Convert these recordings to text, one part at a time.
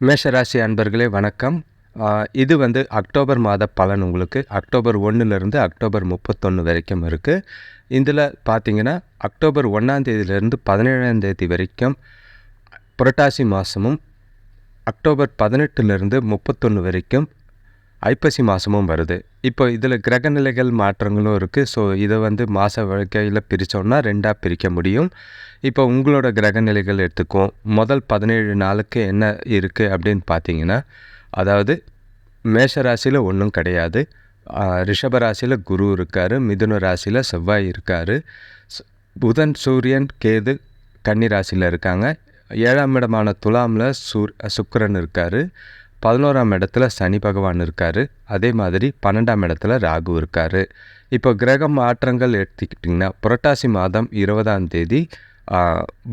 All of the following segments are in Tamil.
மேஷராசி அன்பர்களே வணக்கம். இது வந்து அக்டோபர் மாத பலன் உங்களுக்கு. அக்டோபர் ஒன்றுலேருந்து அக்டோபர் முப்பத்தொன்று வரைக்கும் இருக்குது இதில் பார்த்திங்கன்னா அக்டோபர் ஒன்றாந்தேதியிலேருந்து பதினேழாந்தேதி வரைக்கும் புரட்டாசி மாதமும் அக்டோபர் பதினெட்டுலேருந்து முப்பத்தொன்று வரைக்கும் ஐப்பசி மாதமும் வருது. இப்போ இதில் கிரகநிலைகள் மாற்றங்களும் இருக்குது ஸோ இதை வந்து மாத வாழ்க்கையில் பிரித்தோம்னா ரெண்டாக பிரிக்க முடியும். இப்போ உங்களோட கிரகநிலைகள் எடுத்துக்குவோம். முதல் பதினேழு நாளுக்கு என்ன இருக்குது அப்படின்னு பார்த்தீங்கன்னா அதாவது மேஷ ராசியில் ஒன்றும் கிடையாது. ரிஷப ராசியில் குரு இருக்கார். மிதுன ராசியில் செவ்வாய் இருக்கார். புதன் சூரியன் கேது கன்னி ராசியில் இருக்காங்க. ஏழாம் இடமான துலாமில் சூர் சுக்கரன் இருக்கார். பதினோராம் இடத்துல சனி பகவான் இருக்கார். அதே மாதிரி பன்னெண்டாம் இடத்துல ராகு இருக்கார். இப்போ கிரக மாற்றங்கள் எடுத்துக்கிட்டிங்கன்னா புரட்டாசி மாதம் இருபதாம் தேதி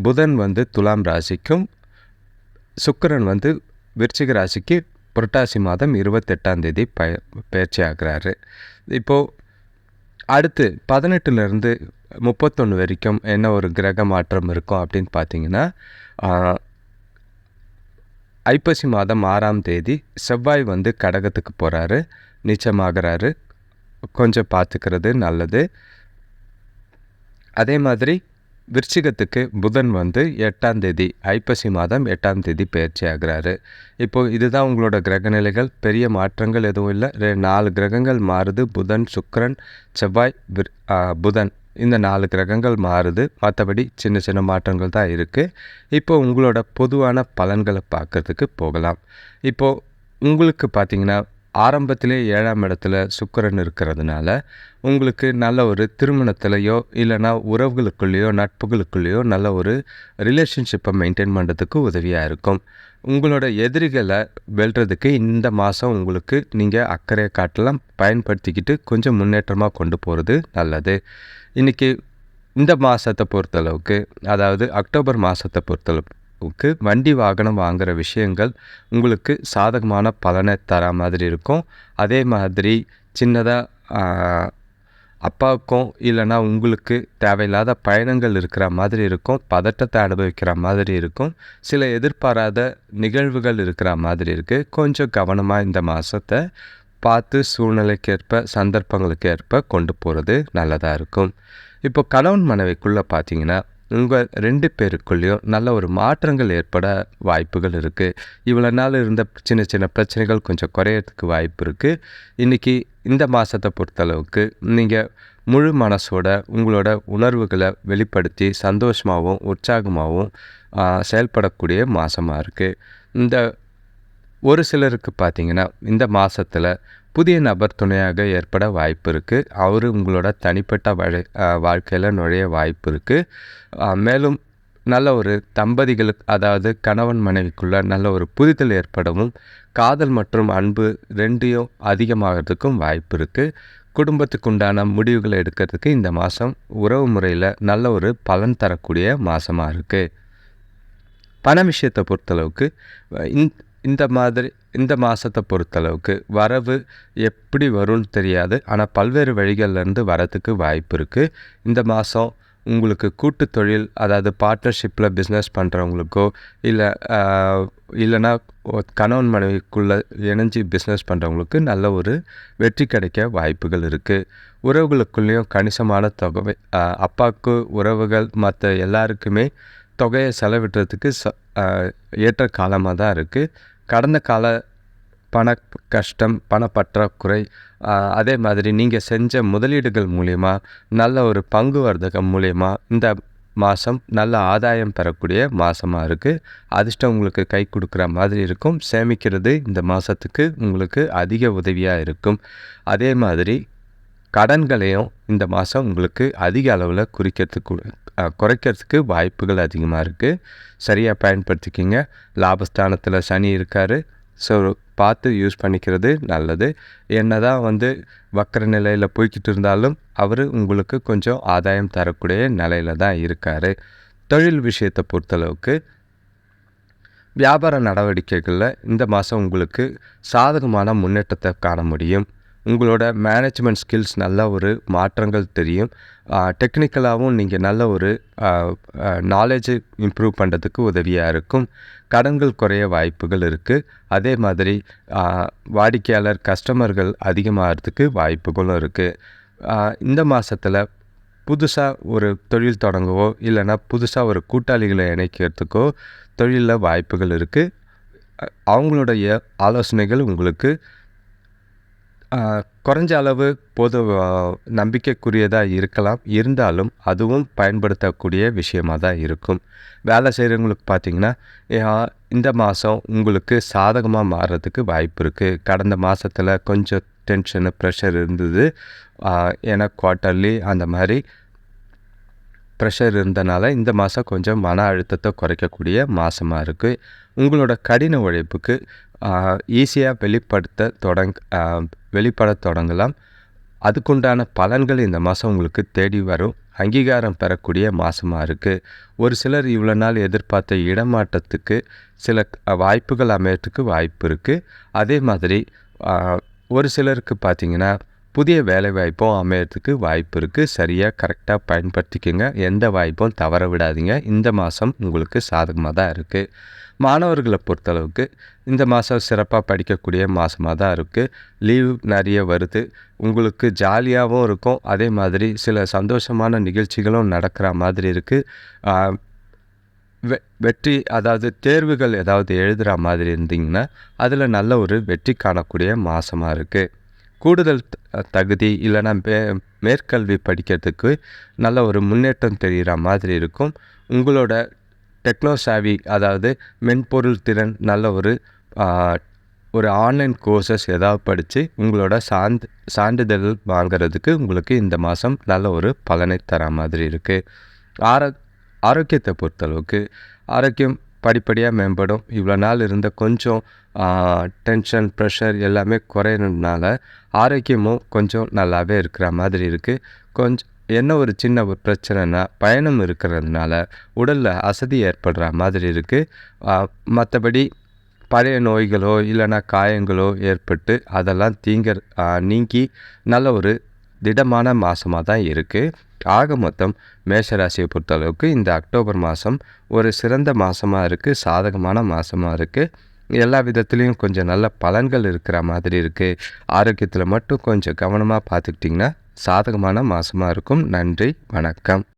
புதன் வந்து துலாம் ராசிக்கும் சுக்கரன் வந்து விருச்சிக ராசிக்கு புரட்டாசி மாதம் இருபத்தெட்டாம் தேதி பய பயிற்சி ஆகிறாரு. இப்போது அடுத்து பதினெட்டுலேருந்து முப்பத்தொன்று வரைக்கும் என்ன ஒரு கிரக மாற்றம் இருக்கும் அப்படின்னு பார்த்தீங்கன்னா ஐப்பசி மாதம் ஆறாம் தேதி செவ்வாய் வந்து கடகத்துக்கு போகிறாரு நிச்சயமாகிறாரு கொஞ்சம் பார்த்துக்கிறது நல்லது. அதே மாதிரி விருச்சிகத்துக்கு புதன் வந்து எட்டாம் தேதி ஐப்பசி மாதம் எட்டாம் தேதி பயிற்சி ஆகிறாரு. இப்போது இதுதான் உங்களோட கிரகநிலைகள். பெரிய மாற்றங்கள் எதுவும் இல்லை. ரெ- நாலு கிரகங்கள் மாறுது. புதன் சுக்கிரன் செவ்வாய் விர்- புதன். இந்த நாலு கிரகங்கள் மாறுது. மற்றபடி சின்ன சின்ன மாற்றங்கள் தான் இருக்குது இப்போ உங்களோட பொதுவான பலன்களை பார்க்கறதுக்கு போகலாம். இப்போது உங்களுக்கு பார்த்திங்கன்னா ஆரம்பத்திலே ஏழாம் இடத்துல சுக்கிரன் இருக்கிறதுனால உங்களுக்கு நல்ல ஒரு திருமணத்திலையோ இல்லைன்னா உறவுகளுக்குள்ளேயோ நட்புகளுக்குள்ளேயோ நல்ல ஒரு ரிலேஷன்ஷிப்பை மெயின்டைன் பண்ணுறதுக்கு உதவியாக இருக்கும். உங்களோட எதிரிகளை வெல்றதுக்கு இந்த மாதம் உங்களுக்கு நீங்கள் அக்கறை காட்டலாம். பயன்படுத்திக்கிட்டு கொஞ்சம் முன்னேற்றமாக கொண்டு போகிறது நல்லது. இன்றைக்கி இந்த மாதத்தை பொறுத்தளவுக்கு அதாவது அக்டோபர் மாதத்தை பொறுத்தளவுக்கு வண்டி வாகனம் வாங்குகிற விஷயங்கள் உங்களுக்கு சாதகமான பலனை தர மாதிரி இருக்கும். அதே மாதிரி சின்னதாக அப்பாவுக்கும் இல்லைன்னா உங்களுக்கு தேவையில்லாத பயணங்கள் இருக்கிற மாதிரி இருக்கும். பதட்டத்தை அனுபவிக்கிற மாதிரி இருக்கும். சில எதிர்பாராத நிகழ்வுகள் இருக்கிற மாதிரி இருக்குது கொஞ்சம் கவனமாக இந்த மாதத்தை பார்த்து சூழ்நிலைக்கேற்ப சந்தர்ப்பங்களுக்கு ஏற்ப கொண்டு போகிறது நல்லதாக இருக்கும். இப்போ கணவன் மனைவிக்குள்ளே பார்த்தீங்கன்னா உங்கள் ரெண்டு பேருக்குள்ளேயும் நல்ல ஒரு மாற்றங்கள் ஏற்பட வாய்ப்புகள் இருக்குது இவ்வளோ நாள் இருந்த சின்ன சின்ன பிரச்சனைகள் கொஞ்சம் குறையறதுக்கு வாய்ப்பு இருக்குது இன்றைக்கி இந்த மாதத்தை பொறுத்தளவுக்கு நீங்கள் முழு மனசோட உங்களோட உணர்வுகளை வெளிப்படுத்தி சந்தோஷமாகவும் உற்சாகமாகவும் செயல்படக்கூடிய மாதமாக இருக்குது இந்த ஒரு சிலருக்கு பார்த்தீங்கன்னா இந்த மாதத்தில் புதிய நபர் துணையாக ஏற்பட வாய்ப்பு இருக்குது அவர் உங்களோட தனிப்பட்ட வழி வாழ்க்கையில் நுழைய வாய்ப்பு இருக்குது மேலும் நல்ல ஒரு தம்பதிகளுக்கு அதாவது கணவன் மனைவிக்குள்ள நல்ல ஒரு புரிதல் ஏற்படவும் காதல் மற்றும் அன்பு ரெண்டையும் அதிகமாகிறதுக்கும் வாய்ப்பு இருக்குது குடும்பத்துக்கு உண்டான முடிவுகளை எடுக்கிறதுக்கு இந்த மாதம் உறவு முறையில் நல்ல ஒரு பலன் தரக்கூடிய மாதமாக இருக்குது பண விஷயத்தை பொறுத்தளவுக்கு இந்த மாதிரி இந்த மாதத்தை பொறுத்தளவுக்கு வரவு எப்படி வரும்னு தெரியாது. ஆனால் பல்வேறு வழிகள்லேருந்து வரத்துக்கு வாய்ப்பு இருக்குது இந்த மாதம் உங்களுக்கு கூட்டு தொழில் அதாவது பார்ட்னர்ஷிப்பில் பிஸ்னஸ் பண்ணுறவங்களுக்கோ இல்லை இல்லைன்னா கணவன் மனைவிக்குள்ளே இணைஞ்சு பிஸ்னஸ் பண்ணுறவங்களுக்கு நல்ல ஒரு வெற்றி கிடைக்க வாய்ப்புகள் இருக்குது உறவுகளுக்குள்ளேயும் கணிசமான தொகை அப்பாவுக்கு உறவுகள் மற்ற எல்லாருக்குமே தொகையை செலவிடுறதுக்கு ச ஏற்ற காலமாக தான் இருக்குது கடந்த கால பண கஷ்டம் பணப்பற்றாக்குறை அதே மாதிரி நீங்கள் செஞ்ச முதலீடுகள் மூலயமா நல்ல ஒரு பங்கு வர்த்தகம் மூலயமா இந்த மாதம் நல்ல ஆதாயம் பெறக்கூடிய மாதமாக இருக்குது அதிர்ஷ்டம் உங்களுக்கு கை கொடுக்குற மாதிரி இருக்கும். சேமிக்கிறது இந்த மாதத்துக்கு உங்களுக்கு அதிக உதவியாக இருக்கும். அதே மாதிரி கடன்களையும் இந்த மாதம் உங்களுக்கு அதிக அளவில் குறிக்கிறதுக்கு குறைக்கிறதுக்கு வாய்ப்புகள் அதிகமாக இருக்குது சரியாக பயன்படுத்திக்கிங்க. லாபஸ்தானத்தில் சனி இருக்கார். ஸோ பார்த்து யூஸ் பண்ணிக்கிறது நல்லது. என்ன தான் வந்து வக்கர நிலையில் போய்கிட்டு இருந்தாலும் அவர் உங்களுக்கு கொஞ்சம் ஆதாயம் தரக்கூடிய நிலையில தான் இருக்கார். தொழில் விஷயத்தை பொறுத்தளவுக்கு வியாபார நடவடிக்கைகளில் இந்த மாதம் உங்களுக்கு சாதகமான முன்னேற்றத்தை காண முடியும். உங்களோட மேனேஜ்மெண்ட் ஸ்கில்ஸ் நல்ல ஒரு மாற்றங்கள் தெரியும். டெக்னிக்கலாகவும் நீங்கள் நல்ல ஒரு நாலேஜை இம்ப்ரூவ் பண்ணுறதுக்கு உதவியாக இருக்கும். கடன்கள் குறைய வாய்ப்புகள் இருக்குது அதே மாதிரி வாடிக்கையாளர் கஸ்டமர்கள் அதிகமாகிறதுக்கு வாய்ப்புகளும் இருக்குது இந்த மாதத்தில் புதுசாக ஒரு தொழில் தொடங்கவோ இல்லைன்னா புதுசாக ஒரு கூட்டாளிகளை இணைக்கிறதுக்கோ தொழிலில் வாய்ப்புகள் இருக்குது அவங்களுடைய ஆலோசனைகள் உங்களுக்கு குறைஞ்ச அளவு பொது நம்பிக்கைக்குரியதாக இருக்கலாம். இருந்தாலும் அதுவும் பயன்படுத்தக்கூடிய விஷயமாக தான் இருக்கும். வேலை செய்கிறவங்களுக்கு பார்த்திங்கன்னா இந்த மாதம் உங்களுக்கு சாதகமாக மாறுறதுக்கு வாய்ப்பு இருக்குது கடந்த மாதத்தில் கொஞ்சம் டென்ஷனு ப்ரெஷர் இருந்தது. ஏன்னா குவார்ட்டர்லி அந்த மாதிரி ப்ரெஷர் இருந்தனால இந்த மாதம் கொஞ்சம் மன அழுத்தத்தை குறைக்கக்கூடிய மாதமாக இருக்குது உங்களோட கடின உழைப்புக்கு ஈஸியாக வெளிப்படுத்த தொடங் வெளிப்பட தொடங்கலாம். அதுக்குண்டான பலன்கள் இந்த மாதம் உங்களுக்கு தேடி வரும். அங்கீகாரம் பெறக்கூடிய மாதமாக இருக்குது ஒரு சிலர் இவ்வளோ நாள் எதிர்பார்த்த இடமாற்றத்துக்கு சில வாய்ப்புகள் அமையறதுக்கு வாய்ப்பு இருக்குது அதே மாதிரி ஒரு சிலருக்கு பார்த்தீங்கன்னா புதிய வேலை வாய்ப்பும் அமையறதுக்கு வாய்ப்பு இருக்குது சரியாக கரெக்டாக பயன்படுத்திக்கோங்க. எந்த வாய்ப்பும் தவற விடாதீங்க. இந்த மாதம் உங்களுக்கு சாதகமாக தான் இருக்குது மாணவர்களை பொறுத்தளவுக்கு இந்த மாதம் சிறப்பாக படிக்கக்கூடிய மாதமாக தான் இருக்குது லீவ் நிறைய வருது. உங்களுக்கு ஜாலியாகவும் இருக்கும். அதே மாதிரி சில சந்தோஷமான நிகழ்ச்சிகளும் நடக்கிற மாதிரி இருக்குது வெ வெற்றி அதாவது தேர்வுகள் ஏதாவது எழுதுகிற மாதிரி இருந்தீங்கன்னா அதில் நல்ல ஒரு வெற்றி காணக்கூடிய மாதமாக இருக்குது கூடுதல் தகுதி இல்லைன்னா மே மேற்கல்வி படிக்கிறதுக்கு நல்ல ஒரு முன்னேற்றம் தெரிகிற மாதிரி இருக்கும். உங்களோட டெக்னோ சாவி அதாவது மென்பொருள் திறன் நல்ல ஒரு ஒரு ஆன்லைன் கோர்சஸ் ஏதாவது படித்து உங்களோட சான்று சான்றிதழ் வாங்குறதுக்கு உங்களுக்கு இந்த மாதம் நல்ல ஒரு பலனை தர மாதிரி இருக்குது ஆரோ ஆரோக்கியத்தை பொறுத்தளவுக்கு ஆரோக்கியம் படிப்படியாக மேம்படும். இவ்வளோ நாள் இருந்த கொஞ்சம் டென்ஷன் ப்ரெஷர் எல்லாமே குறையணுனால ஆரோக்கியமும் கொஞ்சம் நல்லாவே இருக்கிற மாதிரி இருக்குது கொஞ்சம் என்ன ஒரு சின்ன ஒரு பிரச்சனைனா பயணம் இருக்கிறதுனால உடலில் அசதி ஏற்படுற மாதிரி இருக்குது மற்றபடி பழைய நோய்களோ இல்லைன்னா காயங்களோ ஏற்பட்டு அதெல்லாம் தீங்க நீங்கி நல்ல ஒரு திடமான மாதமாக தான் இருக்குது ஆக மொத்தம் மேஷராசியை பொறுத்தளவுக்கு இந்த அக்டோபர் மாதம் ஒரு சிறந்த மாதமாக இருக்குது சாதகமான மாதமாக இருக்குது எல்லா விதத்துலேயும் கொஞ்சம் நல்ல பலன்கள் இருக்கிற மாதிரி இருக்குது ஆரோக்கியத்தில் மட்டும் கொஞ்சம் கவனமாக பார்த்துக்கிட்டிங்கன்னா சாதகமான மாதமாக இருக்கும். நன்றி வணக்கம்.